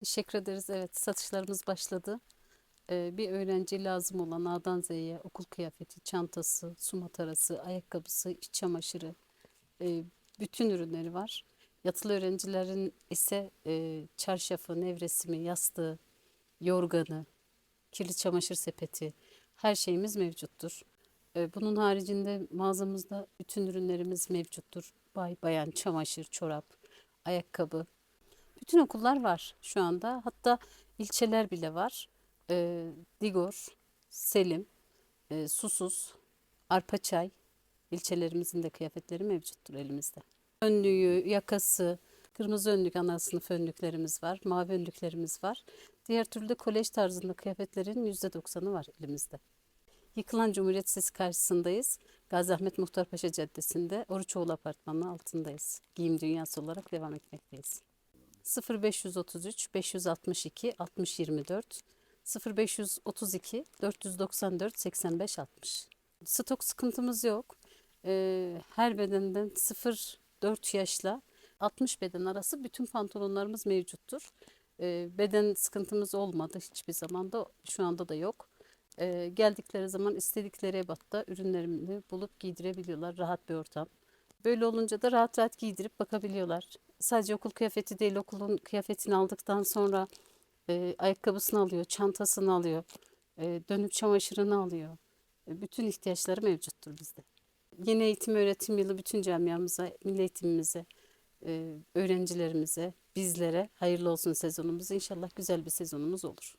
Teşekkür ederiz. Evet, satışlarımız başladı. Ee, bir öğrenci lazım olan A'dan Z'ye okul kıyafeti, çantası, su matarası, ayakkabısı, iç çamaşırı, e, bütün ürünleri var. Yatılı öğrencilerin ise e, çarşafı, nevresimi, yastığı, yorganı, kirli çamaşır sepeti, her şeyimiz mevcuttur. E, bunun haricinde mağazamızda bütün ürünlerimiz mevcuttur. Bay, bayan, çamaşır, çorap, ayakkabı, bütün okullar var şu anda. Hatta ilçeler bile var. Ee, Digor, Selim, e, Susuz, Arpaçay ilçelerimizin de kıyafetleri mevcuttur elimizde. Önlüğü, yakası, kırmızı önlük ana sınıf önlüklerimiz var. Mavi önlüklerimiz var. Diğer türlü de kolej tarzında kıyafetlerin %90'ı var elimizde. Yıkılan Cumhuriyet Sesi karşısındayız. Gazi Ahmet Muhtarpaşa Caddesi'nde Oruçoğlu Apartmanı'nın altındayız. Giyim dünyası olarak devam etmekteyiz. 0533 562 60 24 0532 494 85 60 Stok sıkıntımız yok. Ee, her bedenden 0-4 yaşla 60 beden arası bütün pantolonlarımız mevcuttur. Ee, beden sıkıntımız olmadı hiçbir zaman da şu anda da yok. Ee, geldikleri zaman istedikleri ebatta ürünlerini bulup giydirebiliyorlar. Rahat bir ortam. Böyle olunca da rahat rahat giydirip bakabiliyorlar. Sadece okul kıyafeti değil, okulun kıyafetini aldıktan sonra e, ayakkabısını alıyor, çantasını alıyor, e, dönüp çamaşırını alıyor. E, bütün ihtiyaçları mevcuttur bizde. Yeni eğitim öğretim yılı bütün camiamıza, milli eğitimimize, e, öğrencilerimize, bizlere hayırlı olsun sezonumuz. İnşallah güzel bir sezonumuz olur.